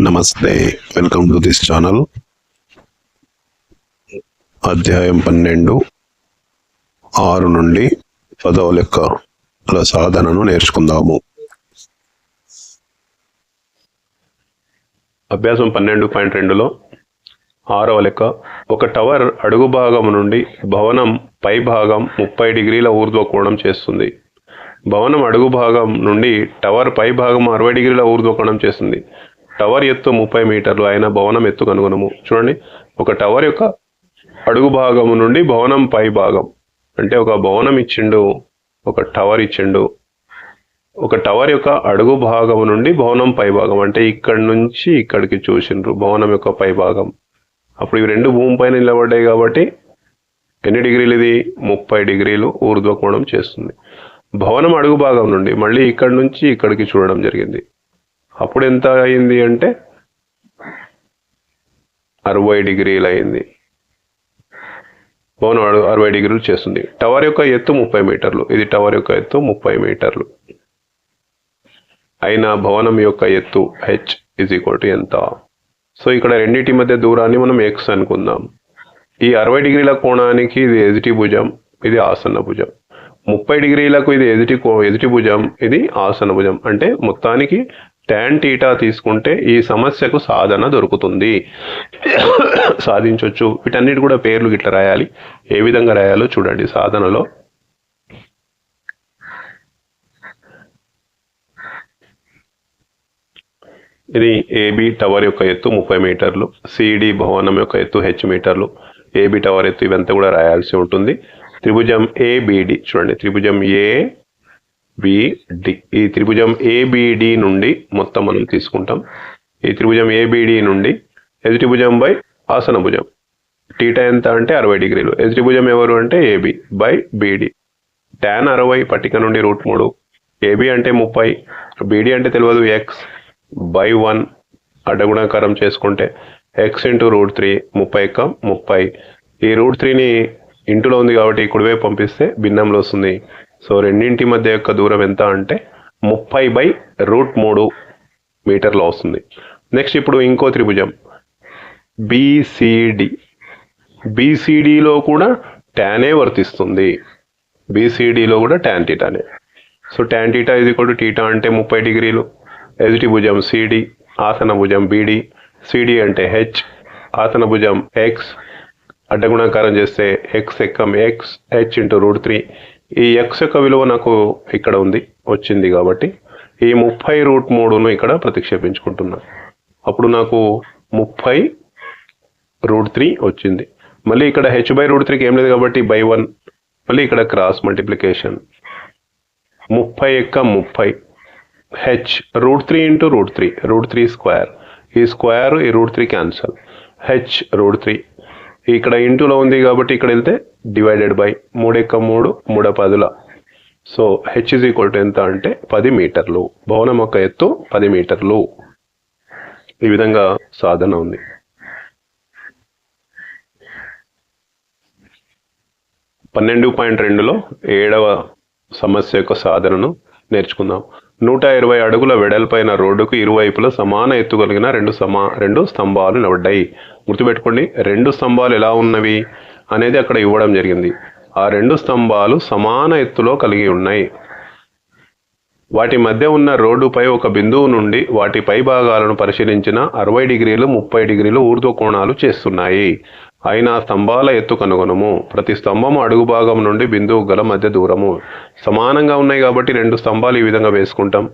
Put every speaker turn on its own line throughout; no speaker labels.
నమస్తే welcome to this channel. అధ్యాయం పన్నెండు ఆరు నుండి పదవ లెక్కల సాధనను నేర్చుకుందాము. అభ్యాసం పన్నెండు పాయింట్ రెండులో ఆరవ లెక్క ఒక టవర్ అడుగు భాగం నుండి భవనం పై భాగం ముప్పై డిగ్రీల ఊర్ధ్వ కోణం చేస్తుంది. భవనం అడుగు భాగం నుండి టవర్ పై భాగం అరవై డిగ్రీల ఊర్ధ్వ కోణం చేస్తుంది. టవర్ ఎత్తు ముప్పై మీటర్లు అయిన భవనం ఎత్తు కనుగొనము. చూడండి ఒక టవర్ యొక్క అడుగు భాగము నుండి భవనం పై భాగం. అంటే ఒక భవనం ఇచ్చిండు ఒక టవర్ ఇచ్చిండు. ఒక టవర్ యొక్క అడుగు భాగం నుండి భవనం పై భాగం. అంటే ఇక్కడి నుంచి ఇక్కడికి చూసిండ్రు భవనం యొక్క పై భాగం. అప్పుడు ఇవి రెండు భూమి పైన నిలబడ్డాయి కాబట్టి ఎన్ని డిగ్రీలు ఇది? ముప్పై డిగ్రీలు ఊర్ధ్వకోణం చేస్తుంది. భవనం అడుగు భాగం నుండి మళ్ళీ ఇక్కడి నుంచి ఇక్కడికి చూడడం జరిగింది. అప్పుడు ఎంత అయింది అంటే అరవై డిగ్రీలు అయింది. భవనం అరవై డిగ్రీలు చేస్తుంది. టవర్ యొక్క ఎత్తు ముప్పై మీటర్లు. ఇది టవర్ యొక్క ఎత్తు ముప్పై మీటర్లు. అయిన భవనం యొక్క ఎత్తు హెచ్ ఇజ్ ఈక్వల్ టు ఎంత? సో ఇక్కడ రెండింటి మధ్య దూరాన్ని మనం ఎక్స్ అనుకుందాం. ఈ అరవై డిగ్రీల కోణానికి ఇది ఎదుటి భుజం ఇది ఆసన్న భుజం. ముప్పై డిగ్రీలకు ఇది ఎదుటి కో ఎదుటి భుజం ఇది ఆసన భుజం. అంటే మొత్తానికి ట్యాన్ టీటా తీసుకుంటే ఈ సమస్యకు సాధన దొరుకుతుంది. సాధించవచ్చు వీటన్నిటి కూడా పేర్లు గిట్ల రాయాలి. ఏ విధంగా రాయాలో చూడండి సాధనలో. ఇది ఏబి టవర్ యొక్క ఎత్తు ముప్పై మీటర్లు. సిడి భవనం యొక్క ఎత్తు హెచ్ మీటర్లు. ఏబి టవర్ ఎత్తు ఇవంతా కూడా రాయాల్సి ఉంటుంది. త్రిభుజం ఏబిడి చూడండి త్రిభుజం ఏ బిడి ఈ త్రిభుజం ఏబిడి నుండి మొత్తం మనం తీసుకుంటాం. ఈ త్రిభుజం ఏబిడి నుండి ఎదుటి భుజం బై ఆసన భుజం. టీటా ఎంత అంటే అరవై డిగ్రీలు. ఎదుటి భుజం ఎవరు అంటే ఏబి బై బీడి ట్యాన్ అరవై పట్టిక నుండి రూట్ మూడు. ఏబి అంటే ముప్పై. బీడి అంటే తెలియదు ఎక్స్ బై వన్ అడ్డగుణాకారం చేసుకుంటే ఎక్స్ ఇంటూ రూట్ త్రీ ముప్పై ఎక్క ముప్పై. ఈ రూట్ త్రీని ఇంటులో ఉంది కాబట్టి కుడివైపు పంపిస్తే భిన్నంలో వస్తుంది. సో రెండింటి మధ్య యొక్క దూరం ఎంత అంటే ముప్పై బై రూట్ మూడు మీటర్లో వస్తుంది. నెక్స్ట్ ఇప్పుడు ఇంకో త్రిభుజం. బీసీడి. బీసీడీలో కూడా ట్యానే వర్తిస్తుంది. బీసీడీలో కూడా ట్యాన్ టీటానే సో ట్యాన్ టీటా ఇది కూడా టీటా అంటే ముప్పై డిగ్రీలు. ఎదుటి భుజం సిడి ఆసన భుజం బీడి సిడి అంటే హెచ్. ఆసన భుజం ఎక్స్. అడ్డగుణాకారం చేస్తే X ఎక్కం X H into root three. ఈ ఎక్స్ యొక్క విలువ నాకు ఇక్కడ ఉంది వచ్చింది కాబట్టి ఈ ముప్పై రూట్ మూడును ఇక్కడ ప్రతిక్షేపించుకుంటున్నా. అప్పుడు నాకు ముప్పై రూట్ త్రీ వచ్చింది. మళ్ళీ ఇక్కడ హెచ్ బై రూట్ త్రీకి ఏం లేదు కాబట్టి బై వన్. మళ్ళీ ఇక్కడ క్రాస్ మల్టిప్లికేషన్. ముప్పై ఎక్క ముప్పై. H root three into root three root three square. ఈ స్క్వేర్ ఈ root three cancel. H root three. ఇక్కడ ఇంటూలో ఉంది కాబట్టి ఇక్కడ వెళ్తే డివైడెడ్ బై మూడెక్క మూడు మూడ పదుల. So H is equal to ఎంత అంటే పది మీటర్లు. భవనం యొక్క ఎత్తు పది మీటర్లు. ఈ విధంగా సాధన ఉంది. పన్నెండు పాయింట్ రెండులో ఏడవ సమస్య యొక్క సాధనను నేర్చుకుందాం. నూట ఇరవై అడుగుల వెడల్పైన రోడ్డుకు ఇరువైపులా సమాన ఎత్తు కలిగిన రెండు సమా రెండు స్తంభాలు నిలబడ్డాయి. గుర్తుపెట్టుకోండి రెండు స్తంభాలు ఎలా ఉన్నవి అనేది అక్కడ ఇవ్వడం జరిగింది. ఆ రెండు స్తంభాలు సమాన ఎత్తులో కలిగి ఉన్నాయి. వాటి మధ్య ఉన్న రోడ్డుపై ఒక బిందువు నుండి వాటి పై భాగాలను పరిశీలించిన అరవై డిగ్రీలు ముప్పై డిగ్రీలు ఊర్ధ్వ కోణాలు చేస్తున్నాయి. అయినా స్తంభాల ఎత్తు కనుగొనము. ప్రతి స్తంభము అడుగు భాగం నుండి బిందువు గల మధ్య దూరము. సమానంగా ఉన్నాయి కాబట్టి రెండు స్తంభాలు ఈ విధంగా వేసుకుంటాం.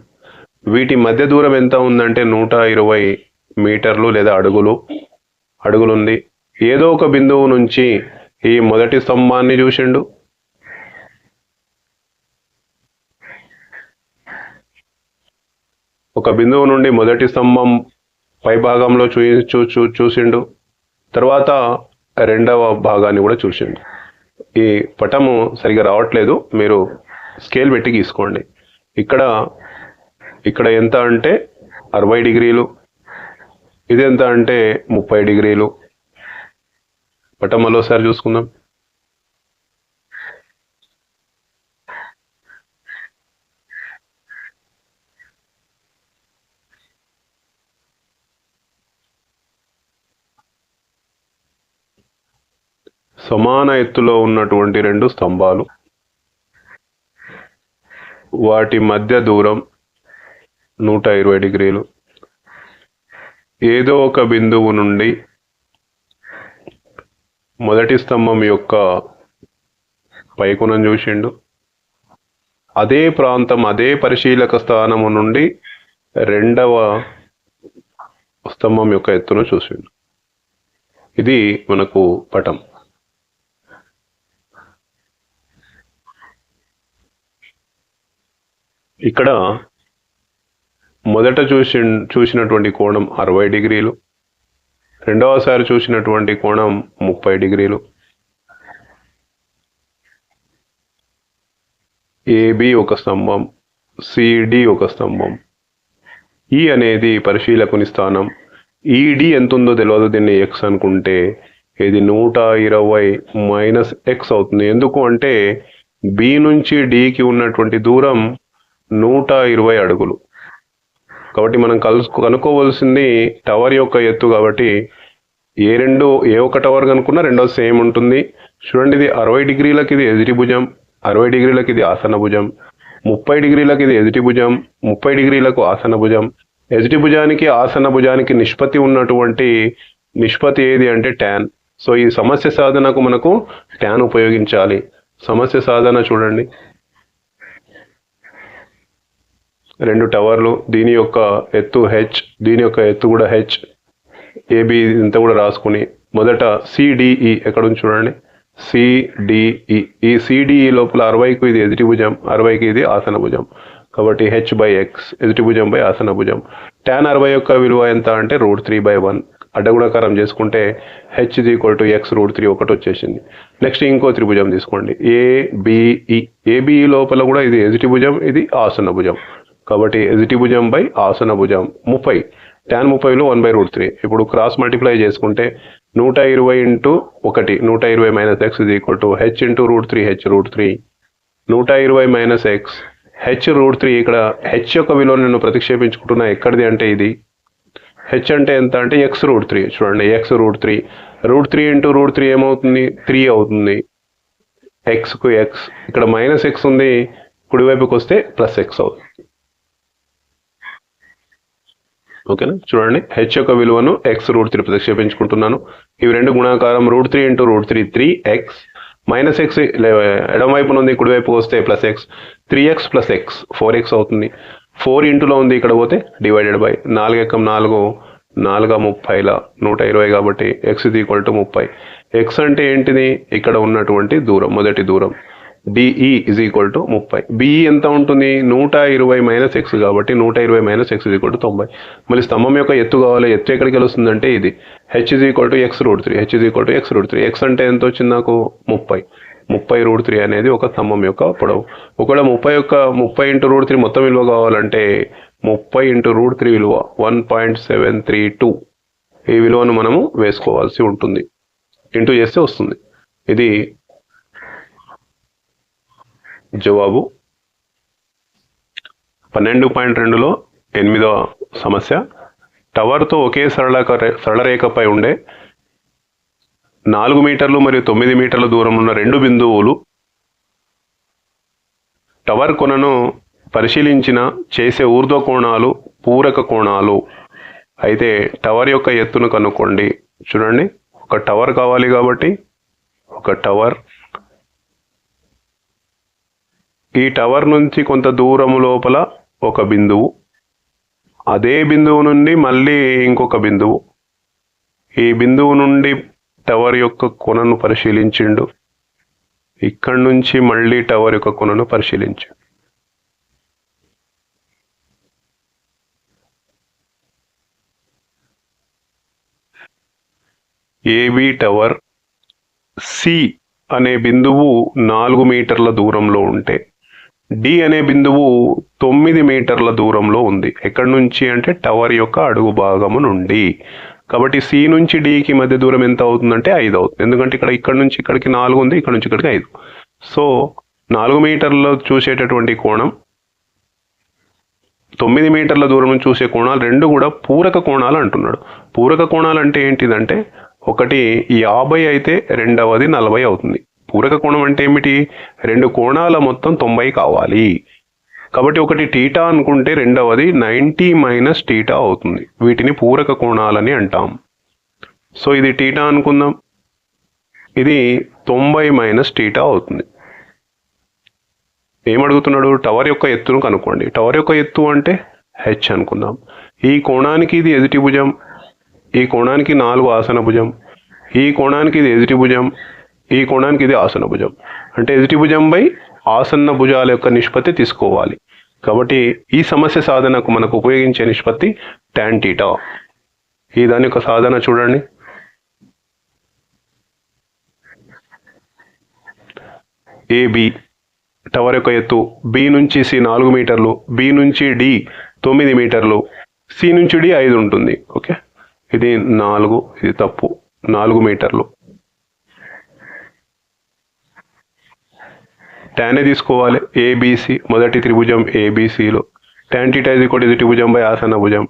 వీటి మధ్య దూరం ఎంత ఉందంటే నూట ఇరవై మీటర్లు లేదా అడుగులు. అడుగులుంది. ఏదో ఒక బిందువు నుంచి ఈ మొదటి స్తంభాన్ని చూసిండు. ఒక బిందువు నుండి మొదటి స్తంభం పై భాగంలో చూ చూ చూ చూసిండు. తర్వాత రెండవ భాగాన్ని కూడా చూసిండు. ఈ పటము సరిగా రావట్లేదు. మీరు స్కేల్ పెట్టి గీసుకోండి. ఇక్కడ ఇక్కడ ఎంత అంటే అరవై డిగ్రీలు. ఇది ఎంత అంటే ముప్పై డిగ్రీలు. పట్టం సార్ చూసుకుందాం. సమాన ఎత్తులో ఉన్నటువంటి రెండు స్తంభాలు. వాటి మధ్య దూరం నూట ఇరవై డిగ్రీలు. ఏదో ఒక బిందువు నుండి మొదటి స్తంభం యొక్క పైకొనం చూసిండు. అదే ప్రాంతం అదే పరిశీలక స్థానము నుండి రెండవ స్తంభం యొక్క ఎత్తును చూసిండు. ఇది మనకు పటం. ఇక్కడ మొదట చూసి చూసినటువంటి కోణం అరవై డిగ్రీలు. రెండవసారి చూసినటువంటి కోణం ముప్పై డిగ్రీలు. ఏబి ఒక స్తంభం సిడి ఒక స్తంభం. ఈ అనేది పరిశీలకుని స్థానం. ఈడి ఎంత ఉందో తెలియదు దీన్ని ఎక్స్ అనుకుంటే. ఇది నూట ఇరవై మైనస్ ఎక్స్ అవుతుంది. ఎందుకు అంటే బి నుంచి డికి ఉన్నటువంటి దూరం నూట ఇరవై అడుగులు. కాబట్టి మనం కలుసు కనుక్కోవలసింది టవర్ యొక్క ఎత్తు కాబట్టి ఏ రెండు ఏ ఒక టవర్ కనుక్కున్నా రెండో సేమ్ ఉంటుంది. చూడండి ఇది అరవై డిగ్రీలకి ఇది ఎదుటి భుజం అరవై డిగ్రీలకు ఇది ఆసన భుజం ముప్పై డిగ్రీలకు ఇది ఎదుటి భుజం ముప్పై డిగ్రీలకు ఆసన భుజం. ఎదుటి భుజానికి ఆసన భుజానికి నిష్పత్తి ఉన్నటువంటి నిష్పత్తి ఏది అంటే ట్యాన్ సో ఈ సమస్య సాధనకు మనకు ట్యాన్ ఉపయోగించాలి. సమస్య సాధన చూడండి. రెండు టవర్లు దీని యొక్క ఎత్తు హెచ్ దీని యొక్క ఎత్తు కూడా హెచ్ ఏబి ఇంత కూడా రాసుకుని మొదట సిడిఈ ఎక్కడ చూడండి. సిడిఈ ఈ సిడిఈ లోపల అరవైకు ఇది ఎదుటి భుజం అరవైకి ఇది ఆసన భుజం. కాబట్టి హెచ్ బై ఎక్స్ ఎదుటి భుజం బై ఆసన భుజం. ట్యాన్ అరవై యొక్క విలువ ఎంత అంటే రూట్ త్రీ బై వన్ అడ్డగుణకారం చేసుకుంటే హెచ్ ఇది equal to X root three ఒకటి వచ్చేసింది. నెక్స్ట్ ఇంకో త్రిభుజం తీసుకోండి. ఏబిఈ ఏబిఈ లోపల కూడా ఇది ఎదుటి భుజం ఇది ఆసన భుజం. కాబట్టి ఎదుటి భుజం బై ఆసన భుజం. ముప్పై. ట్యాన్ ముప్పైలో వన్ బై రూట్ త్రీ ఇప్పుడు క్రాస్ మల్టిప్లై చేసుకుంటే నూట ఇరవై ఇంటూ ఒకటి. నూట ఇరవై మైనస్ ఎక్స్ ఇది equal to H into root three H root three నూట ఇరవై minus X H root three ఇక్కడ హెచ్ యొక్క విలువను నేను ప్రతిక్షేపించుకుంటున్నా. ఎక్కడిది అంటే ఇది? హెచ్ అంటే ఎంత అంటే ఎక్స్ రూట్ త్రీ చూడండి X root three root three into root three ఏమవుతుంది? త్రీ అవుతుంది. ఎక్స్కు ఎక్స్ ఇక్కడ మైనస్ ఎక్స్ ఉంది. కుడివైపుకి వస్తే ప్లస్ ఎక్స్ అవుతుంది. ఓకేనా? చూడండి. హెచ్ యొక్క విలువను ఎక్స్ రూట్ త్రీ ప్రతిక్షేపించుకుంటున్నాను. ఇవి రెండు గుణాకారం root three into root three three X minus X ఎడం ఉంది కుడివైపుకి వస్తే plus X three X plus X four X అవుతుంది. ఫోర్ ఇంటూలో ఉంది ఇక్కడ పోతే డివైడెడ్ బై నాలుగు ఎక్కం నాలుగు నాలుగు ముప్పైల నూట ఇరవై కాబట్టి ఎక్స్ ఇది ఈక్వల్ టు ముప్పై. ఎక్స్ అంటే ఏంటిది? ఇక్కడ ఉన్నటువంటి దూరం మొదటి దూరం. డిఈ ఇజ్ ఈక్వల్ టు ముప్పై. బిఈ ఎంత ఉంటుంది? నూట ఇరవై మైనస్ ఎక్స్ కాబట్టి నూట ఇరవై మైనస్ ఎక్స్ ఈక్వల్ టు తొంభై. మళ్ళీ స్తంభం యొక్క ఎత్తు కావాలి. ఎత్తు ఎక్కడికి వెలుస్తుందంటే ఇది. H is equal to X root three H is equal to X root three X అంటే ఎంత వచ్చింది నాకు? ముప్పై. ముప్పై రూట్ త్రీ అనేది ఒక స్తంభం యొక్క పొడవు. ఒకవేళ ముప్పై యొక్క ముప్పై ఇంటూ రూట్ త్రీ మొత్తం విలువ కావాలంటే ముప్పై ఇంటూ రూట్ త్రీ విలువ one point seven three two ఈ విలువను మనము వేసుకోవాల్సి ఉంటుంది. ఇంటూ చేస్తే వస్తుంది. ఇది జవాబు పన్నెండు పాయింట్ రెండులో ఎనిమిదవ సమస్య. టవర్తో ఒకే సరళ సరళరేఖపై ఉండే నాలుగు మీటర్లు మరియు తొమ్మిది మీటర్ల దూరం ఉన్న రెండు బిందువులు టవర్ కొనను పరిశీలించిన చేసే ఊర్ధ్వ కోణాలు పూరక కోణాలు. అయితే టవర్ యొక్క ఎత్తును కనుక్కోండి. చూడండి ఒక టవర్ కావాలి కాబట్టి ఒక టవర్ ఈ టవర్ నుంచి కొంత దూరం లోపల ఒక బిందువు. అదే బిందువు నుండి మళ్ళీ ఇంకొక బిందువు. ఈ బిందువు నుండి టవర్ యొక్క కొనను పరిశీలించిండు. ఇక్కడి నుంచి మళ్ళీ టవర్ యొక్క కొనను పరిశీలించు. ఏబి టవర్ సి అనే బిందువు నాలుగు మీటర్ల దూరంలో ఉంటే డి అనే బిందువు తొమ్మిది మీటర్ల దూరంలో ఉంది. ఎక్కడి నుంచి అంటే టవర్ యొక్క అడుగు భాగము నుండి. కాబట్టి సి నుంచి డికి మధ్య దూరం ఎంత అవుతుందంటే ఐదు అవుతుంది. ఎందుకంటే ఇక్కడ ఇక్కడ నుంచి ఇక్కడికి నాలుగు ఉంది ఇక్కడ నుంచి ఇక్కడికి ఐదు. సో నాలుగు మీటర్లు చూసేటటువంటి కోణం తొమ్మిది మీటర్ల దూరం నుంచి చూసే కోణాలు రెండు కూడా పూరక కోణాలు అంటున్నాడు. పూరక కోణాలు అంటే ఏంటిదంటే ఒకటి యాభై అయితే రెండవది నలభై అవుతుంది. పూరక కోణం అంటే ఏమిటి? రెండు కోణాల మొత్తం తొంభై కావాలి. కాబట్టి ఒకటి టీటా అనుకుంటే రెండవది నైంటీ మైనస్ టీటా అవుతుంది. వీటిని పూరక కోణాలని అంటాం. సో ఇది టీటా అనుకుందాం. ఇది తొంభై మైనస్ టీటా అవుతుంది. ఏమడుగుతున్నాడు టవర్ యొక్క ఎత్తును కనుక్కోండి. టవర్ యొక్క ఎత్తు అంటే హెచ్ అనుకుందాం. ఈ కోణానికి ఇది ఎదుటి భుజం. ఈ కోణానికి నాలుగు ఆసన భుజం. ఈ కోణానికి ఇది ఎదుటి భుజం. ఈ కోణానికి ఇది ఆసన భుజం. అంటే ఎదుటి భుజం బై ఆసన్న భుజాల యొక్క నిష్పత్తి తీసుకోవాలి. కాబట్టి ఈ సమస్య సాధనకు మనకు ఉపయోగించే నిష్పత్తి ట్యాన్ టీటా ఈ దాని యొక్క సాధన చూడండి. ఏబి టవర్ యొక్క ఎత్తు బి నుంచి సి నాలుగు మీటర్లు బి నుంచి డి తొమ్మిది మీటర్లు సి నుంచి డి ఐదు ఉంటుంది. ఓకే? ఇది నాలుగు ఇది తప్పు. నాలుగు మీటర్లు. ట్యానే తీసుకోవాలి? ఏబీసీ మొదటి త్రిభుజం ఏబీసీలో టాన్ టీటా ఇది కూడా ఇది త్రిభుజం బై ఆసన భుజం.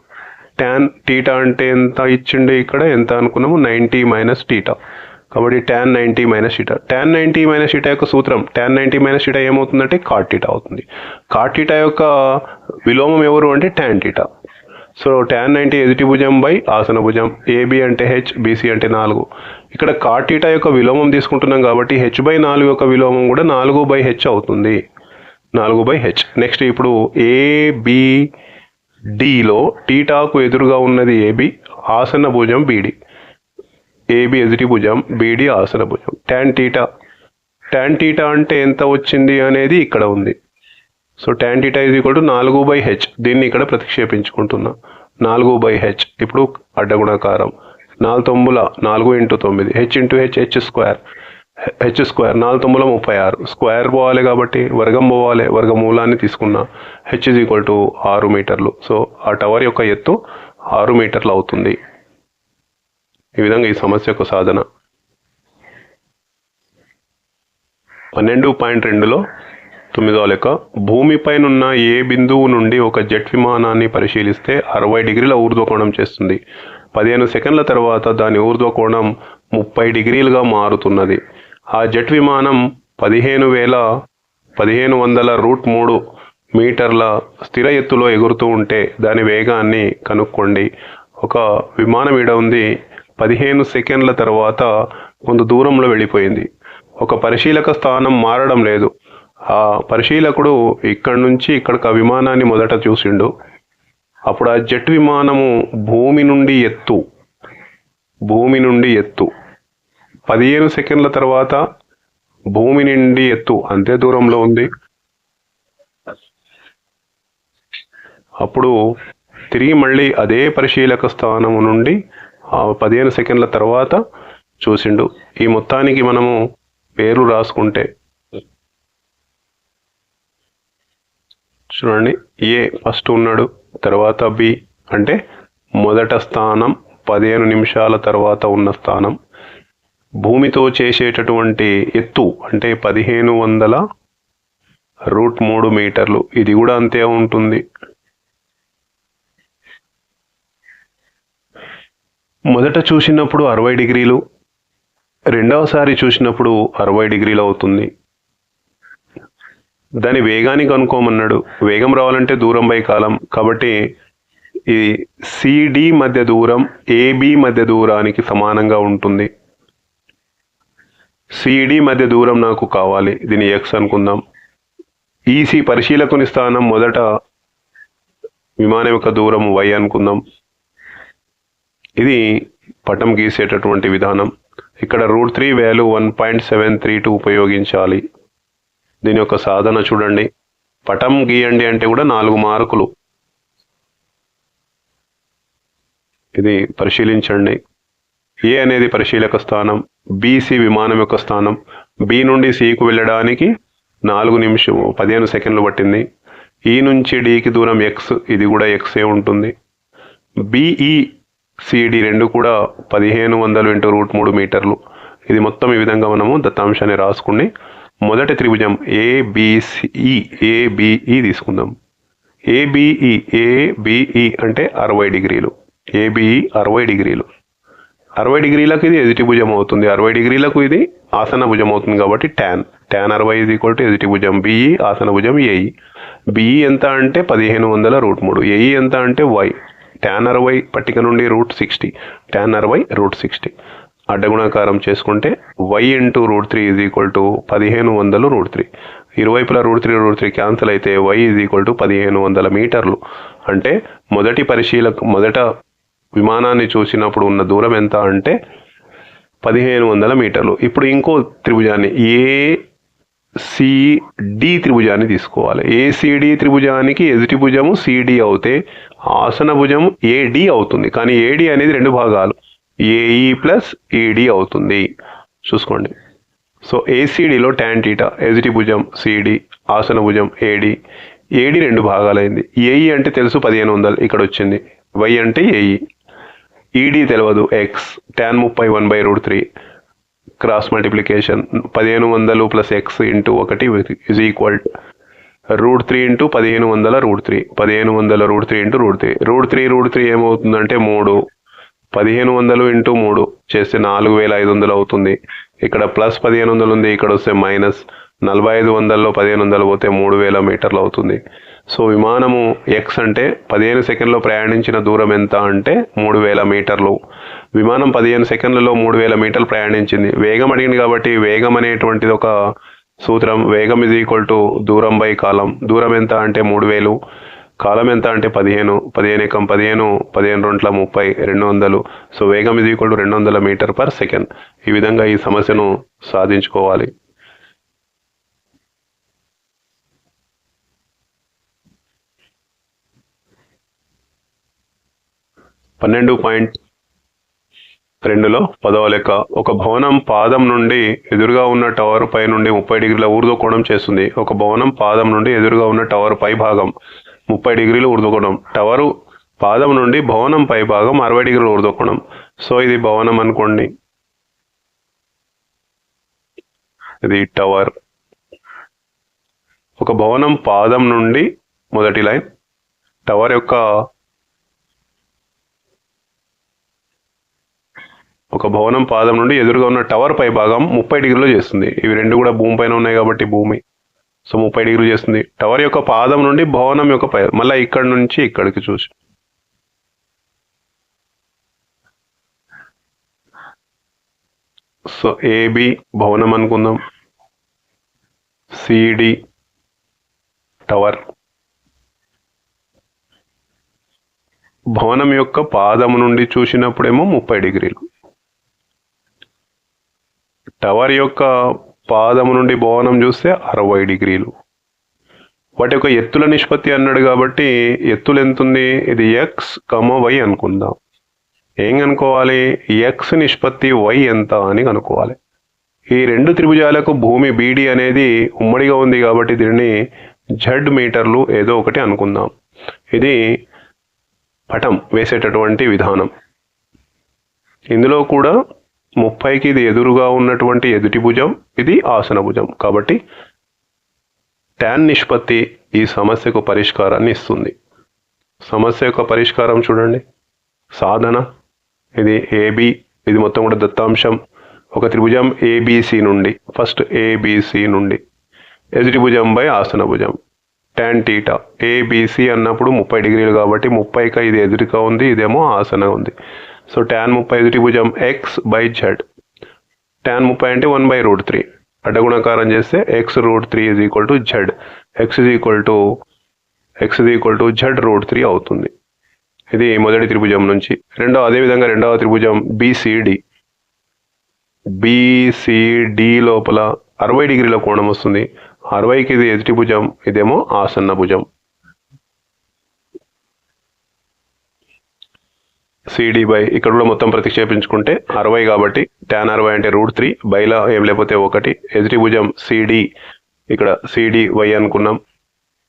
టాన్ టీటా అంటే ఎంత ఇచ్చిండే ఇక్కడ? ఎంత అనుకున్నాము? నైంటీ మైనస్ టీటా కాబట్టి tan ninety minus theta tan ninety minus theta యొక్క సూత్రం. ట్యాన్ నైంటీ మైనస్ టీటా ఏమవుతుందంటే కాట్ టీటా అవుతుంది. కాట్ టీటా యొక్క విలోమం ఎవరు అంటే tan theta so tan ninety ఎదుటి భుజం బై ఆసన భుజం. ఏబి అంటే హెచ్ బీసీ అంటే నాలుగు. ఇక్కడ కాటీటా యొక్క విలోమం తీసుకుంటున్నాం కాబట్టి హెచ్ బై నాలుగు యొక్క విలోమం కూడా నాలుగు బై హెచ్ అవుతుంది. నాలుగు బై హెచ్ నెక్స్ట్ ఇప్పుడు ఏబి డిలో టీటాకు ఎదురుగా ఉన్నది ఏబి ఆసన భుజం బీడి ఏబి ఎదుటి భుజం బీడి ఆసన భుజం. ట్యాన్ టీటా ట్యాన్ టీటా అంటే ఎంత వచ్చింది అనేది ఇక్కడ ఉంది. సో ట్యాన్ టీటా ఇది కూడా నాలుగు బై హెచ్ దీన్ని ఇక్కడ ప్రతిక్షేపించుకుంటున్నా. నాలుగు బై హెచ్ ఇప్పుడు అడ్డగుణాకారం. నాలుగు తొమ్ముల నాలుగు ఇంటూ తొమ్మిది. H into H H square. H square నాలుగు తొమ్మిదిల ముప్పై ఆరు. స్క్వేర్ పోవాలి కాబట్టి వర్గం పోవాలి వర్గమూలాన్ని తీసుకున్న హెచ్ ఇజ్ ఈక్వల్ టు ఆరు మీటర్లు. సో ఆ టవర్ యొక్క ఎత్తు ఆరు మీటర్లు అవుతుంది. ఈ విధంగా ఈ సమస్య యొక్క సాధన. పన్నెండు పాయింట్ రెండులో తొమ్మిదో లెక్క. భూమిపైనున్న ఏ బిందువు నుండి ఒక జెట్ విమానాన్ని పరిశీలిస్తే అరవై డిగ్రీల ఊర్ధ్వకోణం చేస్తుంది. పదిహేను సెకండ్ల తర్వాత దాని ఊర్ధ్వకోణం ముప్పై డిగ్రీలుగా మారుతున్నది. ఆ జెట్ విమానం పదిహేను వేల పదిహేను వందల రూట్ మూడు మీటర్ల స్థిర ఎత్తులో ఎగురుతూ ఉంటే దాని వేగాన్ని కనుక్కోండి. ఒక విమానం ఈడ ఉంది. పదిహేను సెకండ్ల తర్వాత కొంత దూరంలో వెళ్ళిపోయింది. ఒక పరిశీలక స్థానం మారడం లేదు. ఆ పరిశీలకుడు ఇక్కడి నుంచి ఇక్కడికి ఆ విమానాన్ని మొదట చూసిండు. అప్పుడు ఆ జెట్ విమానము భూమి నుండి ఎత్తు. భూమి నుండి ఎత్తు. పదిహేను సెకండ్ల తర్వాత భూమి నుండి ఎత్తు. అంతే దూరంలో ఉంది. అప్పుడు తిరిగి మళ్ళీ అదే పరిశీలక స్థానము నుండి ఆ పదిహేను సెకండ్ల తర్వాత చూసిండు. ఈ మొత్తానికి మనము పేరు రాసుకుంటే చూడండి. ఏ ఫస్ట్ ఉన్నాడు. తర్వాత బి అంటే మొదట స్థానం పదిహేను నిమిషాల తర్వాత ఉన్న స్థానం. భూమితో చేసేటటువంటి ఎత్తు అంటే పదిహేను వందల రూట్ మూడు మీటర్లు. ఇది కూడా అంతే ఉంటుంది. మొదట చూసినప్పుడు అరవై డిగ్రీలు రెండవసారి చూసినప్పుడు అరవై డిగ్రీలు అవుతుంది. దాని వేగానికి అనుకోమన్నాడు. వేగం రావాలంటే దూరం బై కాలం. కాబట్టి ఈ సిడి మధ్య దూరం ఏబి మధ్య దూరానికి సమానంగా ఉంటుంది. సిడి మధ్య దూరం నాకు కావాలి. దీని ఎక్స్ అనుకుందాం. ఈసీ పరిశీలకుని స్థానం మొదట విమానం యొక్క దూరం వై అనుకుందాం. ఇది పటం గీసేటటువంటి విధానం. ఇక్కడ root three value one point seven three two ఉపయోగించాలి. దీని యొక్క సాధన చూడండి. పటం గీయండి అంటే కూడా నాలుగు మార్కులు. ఇది పరిశీలించండి. ఏ అనేది పరిశీలక స్థానం బీసీ విమానం యొక్క స్థానం. బి నుండి సికు వెళ్ళడానికి నాలుగు నిమిషం పదిహేను సెకండ్లు పట్టింది. ఈ నుంచి డికి దూరం ఎక్స్ ఇది కూడా ఎక్సే ఉంటుంది. బిఈ సిడి e, రెండు కూడా పదిహేను వందలు ఇంటూ రూట్ మూడు మీటర్లు. ఇది మొత్తం ఈ విధంగా మనము దత్తాంశాన్ని రాసుకుని మొదటి త్రిభుజం ఏబిసిఈ ఏబిఈ e, e తీసుకుందాం. ఏబిఈ ఏబిఈ e, అంటే అరవై డిగ్రీలు. ఏబిఈ అరవై డిగ్రీలు. అరవై డిగ్రీలకు ఇది ఎదుటి భుజం అవుతుంది. అరవై డిగ్రీలకు ఇది ఆసన భుజం అవుతుంది కాబట్టి ట్యాన్ ట్యాన్ అరవై ఇది ఈక్వల్ టు ఎదుటి భుజం బిఈ ఆసన భుజం ఏఈ బిఈ ఎంత అంటే పదిహేను వందల రూట్ మూడు. ఏఈ ఎంత అంటే వై ట్యాన్ అరవై పట్టిక నుండి రూట్ సిక్స్టీ ట్యాన్ అరవై రూట్ సిక్స్టీ అడ్డగుణాకారం చేసుకుంటే Y into root three is equal to పదిహేను వందలు రూట్ త్రీ ఇరువైపులా root three root three cancel అయితే వై ఈజ్ ఈక్వల్ టు పదిహేను వందల మీటర్లు. అంటే మొదటి పరిశీలక మొదట విమానాన్ని చూసినప్పుడు ఉన్న దూరం ఎంత అంటే పదిహేను వందల మీటర్లు. ఇప్పుడు ఇంకో త్రిభుజాన్ని ఏ సిడి త్రిభుజాన్ని తీసుకోవాలి. ఏసిడి త్రిభుజానికి ఎదుటి భుజము సిడి అవుతే ఆసన భుజం ఏడి అవుతుంది. కానీ ఏడి అనేది రెండు భాగాలు. ఏఈ ప్లస్ ఈడి అవుతుంది. చూసుకోండి. సో ఏసీడీలో ట్యాన్ టీటా ఎజిటి భుజం సిడి ఆసన భుజం ఏడి ఏడి రెండు భాగాలైంది. ఏఈ అంటే తెలుసు పదిహేను వందలు ఇక్కడ వచ్చింది. వై అంటే ఏఈ ఈడీ తెలియదు ఎక్స్ ట్యాన్ ముప్పై one by root three. Cross multiplication పదిహేను వందలు ప్లస్ ఎక్స్ ఇంటూ ఒకటి is equal root three into పదిహేను వందల రూట్ త్రీ. పదిహేను వందల root three into root three. Root three root three ఏమవుతుందంటే మూడు. పదిహేను వందలు ఇంటూ మూడు చేస్తే నాలుగు వేల ఐదు వందలు అవుతుంది. ఇక్కడ ప్లస్ పదిహేను వందలు ఉంది ఇక్కడ వస్తే మైనస్ నలభై ఐదు వందల్లో పదిహేను వందలు పోతే మూడు వేల మీటర్లు అవుతుంది. సో విమానము ఎక్స్ అంటే పదిహేను సెకండ్లో ప్రయాణించిన దూరం ఎంత అంటే మూడు వేల మీటర్లు. విమానం పదిహేను సెకండ్లలో మూడు వేల మీటర్లు ప్రయాణించింది. వేగం అడిగింది కాబట్టి వేగం అనేటువంటిది ఒక సూత్రం. వేగం ఇది ఈక్వల్ టు దూరం బై కాలం. దూరం ఎంత అంటే మూడు వేలు. కాలం ఎంత అంటే పదిహేను పదిహేను ఎకం పదిహేను పదిహేను రెంట్ల ముప్పై రెండు వందలు. సో వేగం ఇది ఈక్వల్ రెండు వందల మీటర్ పర్ సెకండ్. ఈ విధంగా ఈ సమస్యను సాధించుకోవాలి. పన్నెండు పాయింట్ రెండులో పదవ లెక్క. ఒక భవనం పాదం నుండి ఎదురుగా ఉన్న టవర్ పై నుండి ముప్పై డిగ్రీల ఊర్ధ్వ కోణం చేస్తుంది. ఒక భవనం పాదం నుండి ఎదురుగా ఉన్న టవర్ పై భాగం. ముప్పై డిగ్రీలు ఊర్ధ్వ టవరు పాదం నుండి భవనం పై భాగం అరవై డిగ్రీలు ఊర్ధ్వ సో ఇది భవనం అనుకోండి. ఇది టవర్. ఒక భవనం పాదం నుండి మొదటి లైన్. టవర్ యొక్క ఒక భవనం పాదం నుండి ఎదురుగా ఉన్న టవర్ పై భాగం ముప్పై డిగ్రీలు చేస్తుంది. ఇవి రెండు కూడా భూమి పైన ఉన్నాయి కాబట్టి భూమి. సో ముప్పై డిగ్రీలు చేస్తుంది. టవర్ యొక్క పాదం నుండి భవనం యొక్క పై మళ్ళీ ఇక్కడ నుంచి ఇక్కడికి చూసి. సో ఏబి భవనం అనుకుందాం. CD tower. భవనం యొక్క పాదము నుండి చూసినప్పుడేమో ముప్పై డిగ్రీలు. టవర్ యొక్క పాదము నుండి భవనం చూస్తే అరవై డిగ్రీలు. వాటి యొక్క ఎత్తుల నిష్పత్తి అన్నాడు కాబట్టి ఎత్తులు ఎంత ఉంది ఇది ఎక్స్ కమ వై అనుకుందాం. ఏం కనుక్కోవాలి ఎక్స్ నిష్పత్తి వై ఎంత అని కనుక్కోవాలి ఈ రెండు త్రిభుజాలకు భూమి బీడి అనేది ఉమ్మడిగా ఉంది కాబట్టి దీనిని జడ్ మీటర్లు ఏదో ఒకటి అనుకుందాం. ఇది పటం వేసేటటువంటి విధానం. ఇందులో కూడా ముప్పైకి ఇది ఎదురుగా ఉన్నటువంటి ఎదుటి భుజం ఇది ఆసన భుజం. కాబట్టి ట్యాన్ నిష్పత్తి ఈ సమస్యకు పరిష్కారాన్ని ఇస్తుంది. సమస్య యొక్క పరిష్కారం చూడండి. సాధన ఇది ఏబి ఇది మొత్తం కూడా దత్తాంశం. ఒక త్రిభుజం ఏబిసి నుండి ఫస్ట్ ఏబిసి నుండి. ఎదుటి భుజం బై ఆసన భుజం. ట్యాన్ టీటా ఏబిసి అన్నప్పుడు ముప్పై డిగ్రీలు కాబట్టి ముప్పైకి ఇది ఎదురుగా ఉంది ఇదేమో ఆసన ఉంది. సో ట్యాన్ ముప్పై ఎదుటి భుజం ఎక్స్ బై జెడ్ ట్యాన్ ముప్పై అంటే వన్ బై రూట్ త్రీ అడ్డగుణకారం చేస్తే X root three is equal to Z X is equal to X is equal to Z root three అవుతుంది. ఇది మొదటి త్రిభుజం నుంచి. రెండవ అదేవిధంగా రెండవ త్రిభుజం బీసీడి బీసీడి లోపల అరవై డిగ్రీల కోణం వస్తుంది. అరవైకి ఇది ఎదుటి భుజం ఇదేమో ఆసన్న భుజం. సిడి బై ఇక్కడ కూడా మొత్తం ప్రతిక్షేపించుకుంటే అరవై కాబట్టి ట్యాన్ అరవై అంటే రూట్ త్రీ. బైలా ఏం లేకపోతే ఒకటి. ఎదుటి భుజం సిడి ఇక్కడ సిడి వై అనుకున్నాం.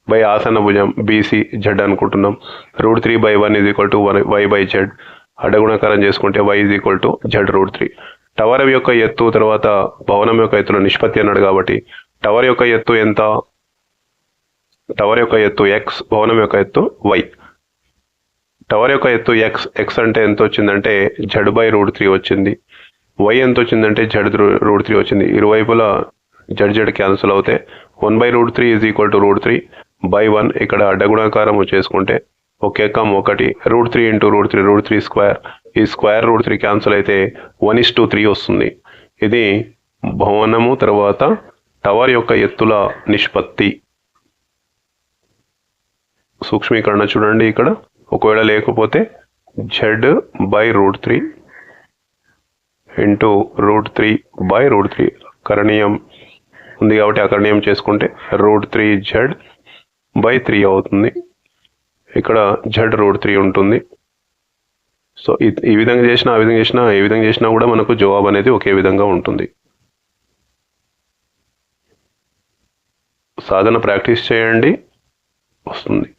బై ఆసన భుజం బీసీ జెడ్ అనుకుంటున్నాం. Root three by one is equal to one Y by Z అడ్డగుణకారం చేసుకుంటే Y is equal to Z root three. Tower యొక్క ఎత్తు తర్వాత భవనం యొక్క ఎత్తులో నిష్పత్తి అన్నాడు కాబట్టి టవర్ యొక్క ఎత్తు ఎంత? టవర్ యొక్క ఎత్తు ఎక్స్ భవనం యొక్క ఎత్తు వై టవర్ యొక్క ఎత్తు ఎక్స్ ఎక్స్ అంటే ఎంత వచ్చిందంటే జడ్ బై రూట్ త్రీ వచ్చింది. వై ఎంత వచ్చిందంటే జడ్ రూట్ త్రీ వచ్చింది. ఇరువైపులా జడ్ జడ్ క్యాన్సిల్ అవుతాయి one by root three is equal to root three by one ఇక్కడ అడ్డగుణాకారం చేసుకుంటే ఒకే కమ్ ఒకటి. Root three into root three root three square ఈ స్క్వేర్ రూట్ త్రీ క్యాన్సిల్ అయితే వన్ ఇస్ టూ త్రీ వస్తుంది. ఇది భవనము తర్వాత టవర్ యొక్క ఎత్తుల నిష్పత్తి. సూక్ష్మీకరణ చూడండి ఇక్కడ. ఒకవేళ లేకపోతే Z by root three into root three by root three కరణీయం ఉంది కాబట్టి అకరణీయం చేసుకుంటే root three Z by three అవుతుంది. ఇక్కడ జెడ్ రూట్ త్రీ ఉంటుంది. సో ఈ- విధంగా చేసినా ఆ విధంగా చేసినా ఏ విధంగా చేసినా కూడా మనకు జవాబు అనేది ఒకే విధంగా ఉంటుంది. సాధన ప్రాక్టీస్ చేయండి. వస్తుంది.